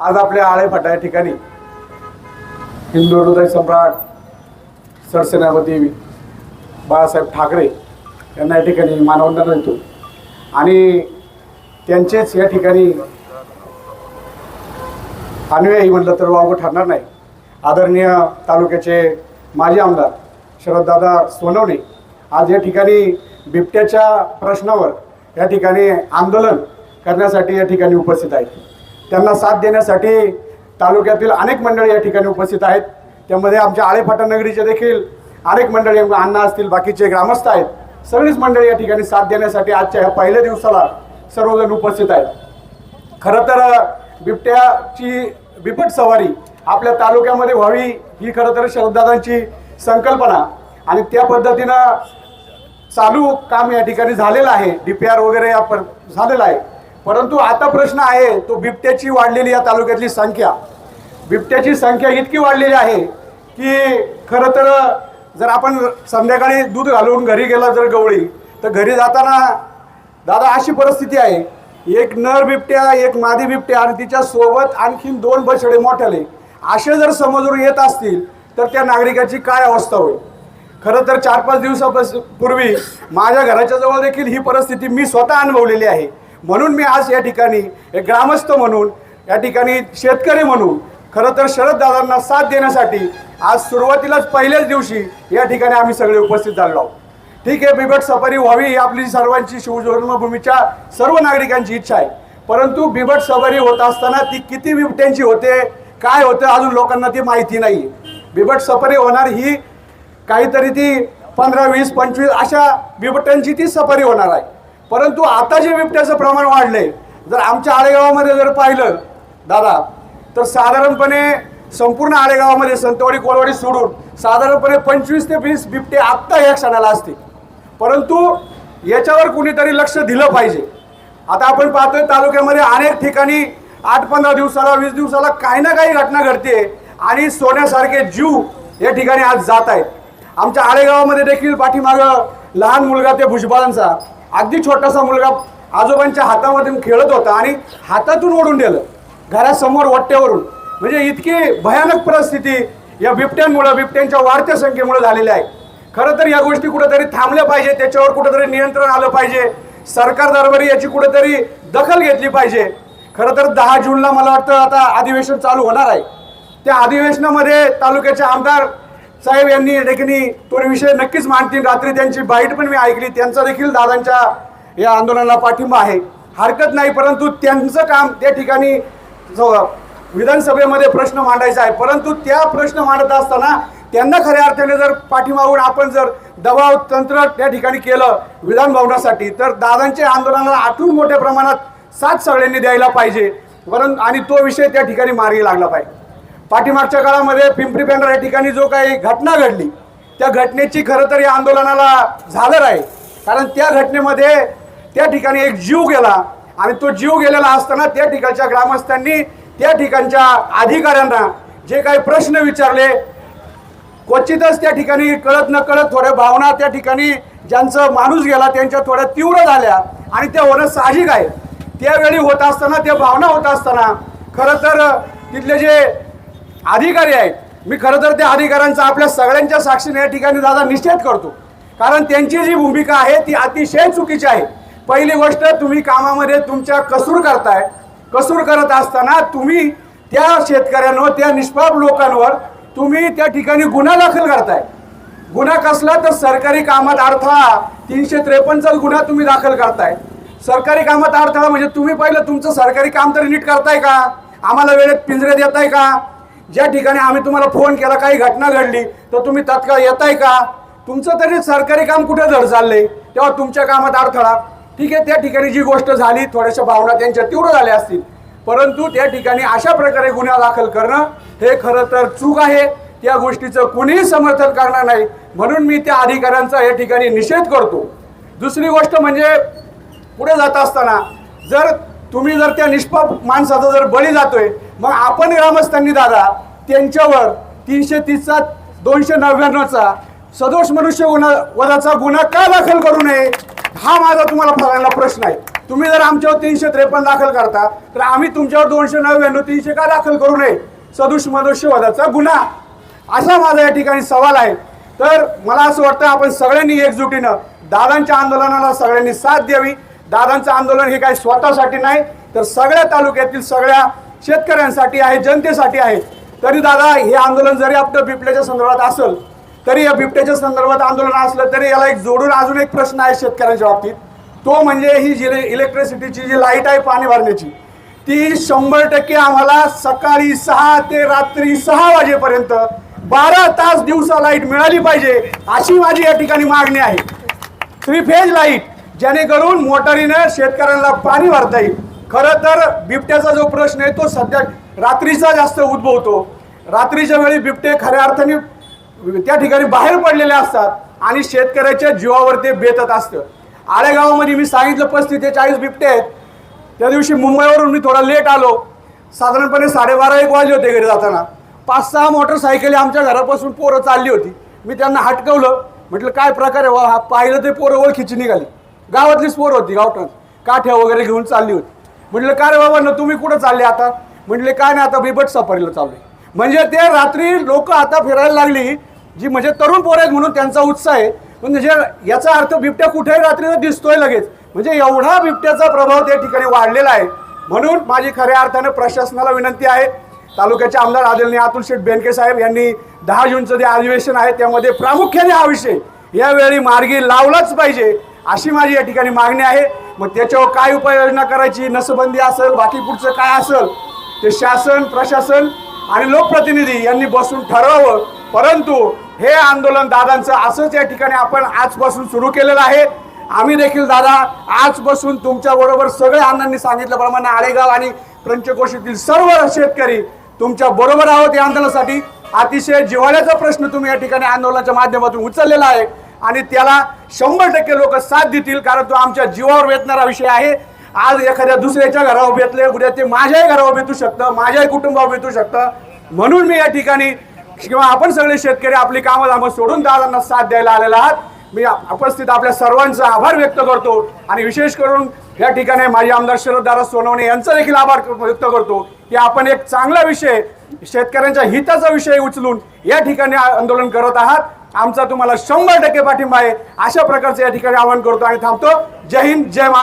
आज आपल्या आळेफाटा या ठिकाणी. हिंदू हृदय सम्राट सरसेनापती बाळासाहेब ठाकरे यांना या ठिकाणी मानवंदना देतो आणि त्यांचेच या ठिकाणी अनुयायी म्हटलं तर वावगं ठरणार नाही. आदरणीय तालुक्याचे माजी आमदार शरददादा सोनवणे आज या ठिकाणी बिबट्याच्या प्रश्नावर या ठिकाणी आंदोलन करण्यासाठी या ठिकाणी उपस्थित आहेत. त्यांना साथ देण्यासाठी तालुक्यातील अनेक मंडळी या ठिकाणी उपस्थित आहेत. त्यामध्ये आमच्या आळेफाटानगरीचे देखील अनेक मंडळी अण्णा असतील बाकीचे ग्रामस्थ आहेत. सगळीच मंडळी या ठिकाणी साथ देण्यासाठी आजच्या ह्या पहिल्या दिवसाला सर्वजण उपस्थित आहेत. खरं तर बिबट्याची बिबट सवारी आपल्या तालुक्यामध्ये व्हावी ही खरं तर शरददादांची संकल्पना आणि त्या पद्धतीनं चालू काम या ठिकाणी झालेलं आहे. डी पी आर वगैरे या पर झालेलं आहे. परंतु आता प्रश्न आहे तो बिबट्याची वाढलेली या तालुक्यातली संख्या. बिबट्याची संख्या इतकी वाढलेली आहे की खरं तर जर आपण संध्याकाळी दूध घालून घरी गेला जर गवळी तर घरी जाताना दादा अशी परिस्थिती आहे एक नर बिबट्या एक मादी बिबट्या आणि तिच्या सोबत आणखीन दोन बछडे मोठ्याले. असे जर समजून येत असतील तर त्या नागरिकाची काय अवस्था होईल? खरं तर चार पाच दिवसापासून पूर्वी माझ्या घराच्या जवळ देखील ही परिस्थिती मी स्वतः अनुभवलेली आहे. म्हणून मी आज या ठिकाणी एक ग्रामस्थ म्हणून या ठिकाणी शेतकरी म्हणून खरं तर शरददादांना साथ देण्यासाठी आज सुरुवातीलाच पहिल्याच दिवशी या ठिकाणी आम्ही सगळे उपस्थित झालो आहोत. ठीक आहे बिबट सफारी व्हावी ही आपली सर्वांची शिवजन्मभूमीच्या सर्व नागरिकांची इच्छा आहे. परंतु बिबट सफारी होत असताना ती किती बिबट्यांची होते काय होतं अजून लोकांना ती माहिती नाही. बिबट सफारी होणार ही काहीतरी ती पंधरा वीस पंचवीस अशा बिबट्यांची ती सफारी होणार आहे. परंतु आता जे बिबट्याचं प्रमाण वाढलंय जर आमच्या आळेगावामध्ये जर पाहिलं दादा तर साधारणपणे संपूर्ण आळेगावामध्ये संतवाडी कोलवाडी सोडून साधारणपणे पंचवीस ते वीस बिबटे आत्ता या क्षणाला असतील. परंतु याच्यावर कुणीतरी लक्ष दिलं पाहिजे. आता आपण पाहतोय तालुक्यामध्ये अनेक ठिकाणी आठ पंधरा दिवसाला वीस दिवसाला काही ना काही घटना घडते आणि सोन्यासारखे जीव या ठिकाणी आज जात आहेत. आमच्या आळेगावामध्ये देखील पाठीमागं लहान मुलगा ते भुजबळांचा अगदी छोटासा मुलगा आजोबांच्या हातामधून खेळत होता आणि हातातून ओढून गेलं घरासमोर वट्ट्यावरून म्हणजे इतकी भयानक परिस्थिती या बिबट्यांमुळं बिबट्यांच्या वाढत्या संख्येमुळे झालेल्या आहे. खरं तर या गोष्टी कुठेतरी थांबल्या पाहिजे त्याच्यावर कुठेतरी नियंत्रण आलं पाहिजे. सरकार दरबारी याची कुठेतरी दखल घेतली पाहिजे. खरं तर दहा जूनला मला वाटतं आता अधिवेशन चालू होणार आहे. त्या अधिवेशनामध्ये तालुक्याचे आमदार साहेब यांनी या ठिकाणी तो विषय नक्कीच मांडतील. रात्री त्यांची बाईट पण मी ऐकली. त्यांचा देखील दादांच्या या आंदोलनाला पाठिंबा आहे. हरकत नाही परंतु त्यांचं काम त्या ठिकाणी विधानसभेमध्ये प्रश्न मांडायचा आहे. परंतु त्या प्रश्न मांडत असताना त्यांना खऱ्या अर्थाने जर पाठीमागून आपण जर दबाव तंत्र त्या ठिकाणी केलं विधानभवनासाठी तर दादांच्या आंदोलनाला आठवून मोठ्या प्रमाणात साथ सगळ्यांनी द्यायला पाहिजे. परंतु आणि तो विषय त्या ठिकाणी मार्गी लागला पाहिजे. पाठीमागच्या काळामध्ये पिंपरी पेंढरा या ठिकाणी जो काही घटना घडली त्या घटनेची खरं तर या आंदोलनाला झालं आहे. कारण त्या घटनेमध्ये त्या ठिकाणी एक जीव गेला आणि तो जीव गेलेला असताना त्या ठिकाणच्या ग्रामस्थांनी त्या ठिकाणच्या अधिकाऱ्यांना जे काही प्रश्न विचारले क्वचितच त्या ठिकाणी कळत न कळत थोड्या भावना त्या ठिकाणी ज्यांचं माणूस गेला त्यांच्या थोड्या तीव्र झाल्या आणि त्या होणं साहजिक आहे. त्यावेळी होत असताना त्या भावना होत असताना खरं तर तिथले जे अधिकारी आहेत. मी खरं तर त्या अधिकाऱ्यांचा आपल्या सगळ्यांच्या साक्षीने या ठिकाणी दादा निषेध करतो. कारण त्यांची जी भूमिका आहे ती अतिशय चुकीची आहे. पहिली गोष्ट तुम्ही कामामध्ये तुमच्या कसूर करताय. कसूर करत असताना तुम्ही त्या शेतकऱ्यांवर त्या निष्पाप लोकांवर तुम्ही त्या ठिकाणी गुन्हा दाखल करताय. गुन्हा कसला तर सरकारी कामात अडथळा तीनशे त्रेपन्नचा गुन्हा तुम्ही दाखल करताय. सरकारी कामात अडथळा म्हणजे तुम्ही पहिलं तुमचं सरकारी काम तरी नीट करताय का? आम्हाला वेळेत पिंजरे देताय का? ज्या ठिकाणी आम्ही तुम्हाला फोन केला काही घटना घडली तर तुम्ही तत्काळ येताय का? तुमचं तरी सरकारी काम कुठे धड चाललंय? तेव्हा तुमच्या कामात अडथळा. ठीक आहे त्या ठिकाणी जी गोष्ट झाली थोड्याशा भावना त्यांच्या तीव्र झाल्या असतील. परंतु त्या ठिकाणी अशा प्रकारे गुन्हा दाखल करणं हे खरं तर चूक आहे. त्या गोष्टीचं कुणीही समर्थन करणार नाही. म्हणून मी त्या अधिकाऱ्यांचा या ठिकाणी निषेध करतो. दुसरी गोष्ट म्हणजे पुढे जात असताना जर तुम्ही जर त्या निष्पाप माणसाचा जर बळी जातोय मग आपण ग्रामस्थांनी दादा त्यांच्यावर तीनशे तीसचा दोनशे नव्याण्णवचा सदोष मनुष्य गुन्हा वधाचा गुन्हा का दाखल करू नये? हा माझा तुम्हाला फरायला प्रश्न आहे. तुम्ही जर आमच्यावर तीनशे त्रेपन्न दाखल करता तर आम्ही तुमच्यावर दोनशे नव्याण्णव तीनशे का दाखल करू नये? सदुष मनुष्यवधाचा गुन्हा. असा माझा या ठिकाणी सवाल आहे. तर मला असं वाटतं आपण सगळ्यांनी एकजुटीनं दादांच्या आंदोलनाला सगळ्यांनी साथ द्यावी. दादांचं आंदोलन हे काही स्वतःसाठी नाही तर सगळ्या तालुक्यातील सगळ्या शेतकऱ्यांसाठी आहे जनतेसाठी आहे. तरी दादा हे आंदोलन जरी आपलं बिबट्याच्या संदर्भात असेल तरी या बिबट्याच्या संदर्भात आंदोलन असलं तरी याला एक जोडून अजून एक प्रश्न आहे शेतकऱ्यांच्या बाबतीत. तो म्हणजे ही जी इलेक्ट्रिसिटीची जी लाइट आहे पाणी भरण्याची ती शंभर टक्के आम्हाला सकाळी सहा ते रात्री सहा वाजेपर्यंत बारा तास दिवसा लाइट मिळाली पाहिजे अशी माझी या ठिकाणी मागणी आहे. थ्री फेज लाइट जेणेकरून मोटारीनं शेतकऱ्यांना पाणी भरता येईल. खरं तर बिबट्याचा जो प्रश्न आहे तो सध्या रात्रीचा जास्त उद्भवतो. रात्रीच्या वेळी बिबटे खऱ्या अर्थाने त्या ठिकाणी बाहेर पडलेले असतात आणि शेतकऱ्याच्या जीवावर ते बेतत असतं. आळेगावामध्ये मी सांगितलं पस्तीस ते चाळीस बिबटे आहेत. त्या दिवशी मुंबईवरून मी थोडा लेट आलो. साधारणपणे साडेबारा एक वाजले होते घरी जाताना. पाच सहा मोटरसायकली आमच्या घरापासून पोरं चालली होती. मी त्यांना हटकवलं. म्हटलं काय प्रकार आहे? वा हा पाहिलं ते पोरं ओळखीची निघाली. गावातलीच पोरं होती गावठण. काठ्या वगैरे घेऊन चालली होती. म्हटलं का रे बाबा न तुम्ही कुठं चालले आता? म्हटले काय नाही आता बिबट सफारीला आहे म्हणजे ते रात्री लोक आता फिरायला लागली जी म्हणजे तरुण पोर आहेत म्हणून त्यांचा उत्साह आहे. म्हणजे याचा अर्थ बिबट्या कुठेही रात्री दिसतोय लगेच. म्हणजे एवढा बिबट्याचा प्रभाव त्या ठिकाणी वाढलेला आहे. म्हणून माझी खऱ्या अर्थानं प्रशासनाला विनंती आहे. तालुक्याचे आमदार आदरणीय अतुल शेठ बेनके साहेब यांनी दहा जूनचं जे अधिवेशन आहे त्यामध्ये प्रामुख्याने हा विषय यावेळी मार्गी लावलाच पाहिजे अशी माझी या ठिकाणी मागणी आहे. मग त्याच्यावर काय उपाययोजना करायची? नसबंदी असेल बाकी पुढचं काय असेल? ते शासन प्रशासन आणि लोकप्रतिनिधी यांनी बसून ठरवावं. परंतु हे आंदोलन दादांचं असंच या ठिकाणी आपण आजपासून सुरू केलेलं आहे. आम्ही देखील दादा आजपासून तुमच्या बरोबर सगळ्या अण्णांनी सांगितल्याप्रमाणे आळेगाव आणि पंचकोशीतील सर्व शेतकरी तुमच्या बरोबर आहोत या आंदोलनासाठी. अतिशय जिव्हाळ्याचा प्रश्न तुम्ही या ठिकाणी आंदोलनाच्या माध्यमातून उचललेला आहे. आणि त्याला शंभर टक्के लोक साथ देतील कारण तो आमच्या जीवावर वेतणारा विषय आहे. आज एखाद्या दुसऱ्याच्या घरावर बेतले उद्या ते माझ्याही घरावर बेतू शकतं माझ्याही कुटुंबावर बेतू शकतं. म्हणून मी या ठिकाणी किंवा आपण सगळे शेतकरी आपली कामं दामं सोडून दादांना साथ द्यायला आलेला आहात. मी उपस्थित आपल्या सर्वांचा आभार व्यक्त करतो आणि विशेष करून या ठिकाणी माझे आमदार शरददारा सोनवणे यांचा देखील आभार व्यक्त करतो की आपण एक चांगला विषय शेतकऱ्यांच्या हिताचा विषय उचलून या ठिकाणी आंदोलन करत आहात. आमचा तुम्हाला शंभर टक्के पाठिंबा आहे. अशा प्रकारचं या ठिकाणी आवाहन करतो आणि थांबतो. जय हिंद जय मा